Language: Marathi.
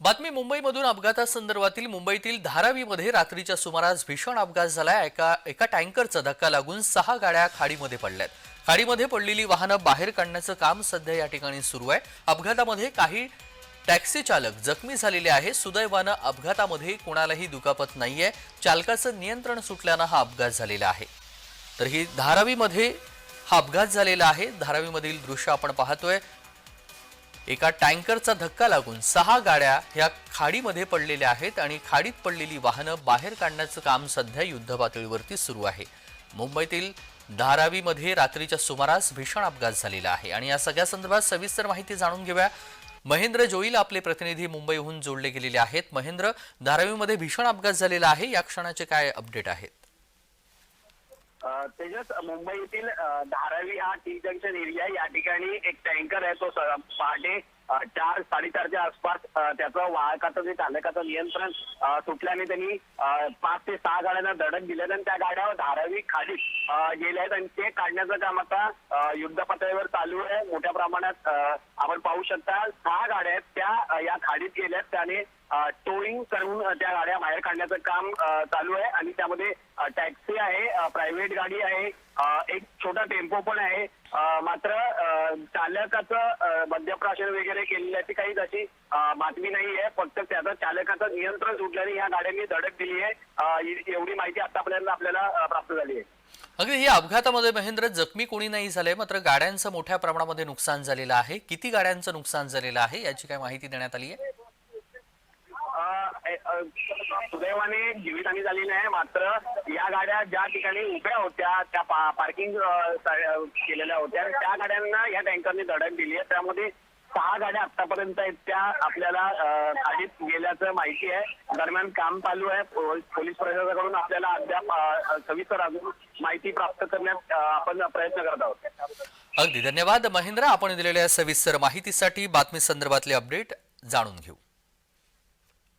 बातमी मुंबईमधून अपघातासंदर्भातील मुंबईतील धारावीमध्ये रात्रीच्या सुमारास भीषण अपघात झालाय. एका एका टँकरचा धक्का लागून सहा गाड्या खाडीमध्ये पडल्यात. खाडीमध्ये पडलेली वाहनं बाहेर काढण्याचं काम सध्या या ठिकाणी सुरू आहे. अपघातामध्ये काही टॅक्सी चालक जखमी झालेले आहे सुदैवानं अपघातामध्ये कोणालाही दुखापत नाहीये. चालकाचं नियंत्रण सुटल्यानं हा अपघात झालेला आहे. तर ही धारावीमध्ये हा अपघात झालेला आहे. धारावीमधील दृश्य आपण पाहतोय. एका टँकरचा धक्का लागून सहा गाड्या ह्या खाडीमध्ये पडलेल्या आहेत आणि खाडीत पडलेली वाहनं बाहेर काढण्याचं काम सध्या युद्धपातळीवरती सुरू आहे. मुंबईतील धारावीमध्ये रात्रीच्या सुमारास भीषण अपघात झालेला आहे. आणि या सगळ्या संदर्भात सविस्तर माहिती जाणून घेऊया. महेंद्र जोईल आपले प्रतिनिधी मुंबईहून जोडले गेलेले आहेत. महेंद्र धारावीमध्ये भीषण अपघात झालेला आहे. या क्षणाचे काय अपडेट आहेत? तेजस मुंबईतील धारावी हा टी जंक्शन एरिया या ठिकाणी एक टँकर आहे तो स- पहाटे अ, चार साडेचारच्या आसपास त्याचं वाहकाचं जे चालकाचं नियंत्रण सुटल्याने त्यांनी पाच ते सहा गाड्यांना धडक दिल्या आणि त्या गाड्या धारावी खाली गेल्या आहेत. आणि ते काढण्याचं काम आता युद्ध पातळीवर चालू आहे. मोठ्या प्रमाणात आपण पाहू शकता सहा गाड्या आहेत. त्या या खाडीत गेल्यात त्याने टोईंग करून त्या गाड्या बाहेर काढण्याचं काम चालू आहे. आणि त्यामध्ये टॅक्सी आहे प्रायव्हेट गाडी आहे एक छोटा टेम्पो पण आहे. मात्र चालकाचं अ, मद्यप्राशन वगैरे केलेल्याची काही तशी अ, बातमी नाही आहे. फक्त त्याचं चालकाचं नियंत्रण सुटल्याने या गाड्यांनी धडक दिली आहे. एवढी माहिती आतापर्यंत आपल्याला प्राप्त झाली आहे. अगदी या अपघातामध्ये महेंद्र जखमी कोणी नाही झालंय मात्र गाड्यांचं मोठ्या प्रमाणामध्ये नुकसान झालेलं आहे. किती गाड्यांचं नुकसान झालेलं आहे याची काय माहिती देण्यात आली आहे? सुदैवाने जीवितहानी झाली नाही मात्र या गाड्या ज्या ठिकाणी उभ्या होत्या त्या पार्किंग केलेल्या होत्या. त्या गाड्यांना या टँकरने धडक दिली आहे. त्यामध्ये सहा गाड्या आतापर्यंत आहेत त्या आपल्याला आधीच गेल्याचं माहिती आहे. दरम्यान काम चालू आहे. पोलीस प्रशासनाकडून आपल्याला अद्याप सविस्तर अजून माहिती प्राप्त करण्यात आपण प्रयत्न करत आहोत. अगदी धन्यवाद. महेंद्र आपण दिलेल्या सविस्तर माहितीसाठी बातमी संदर्भातले अपडेट जाणून घेऊ.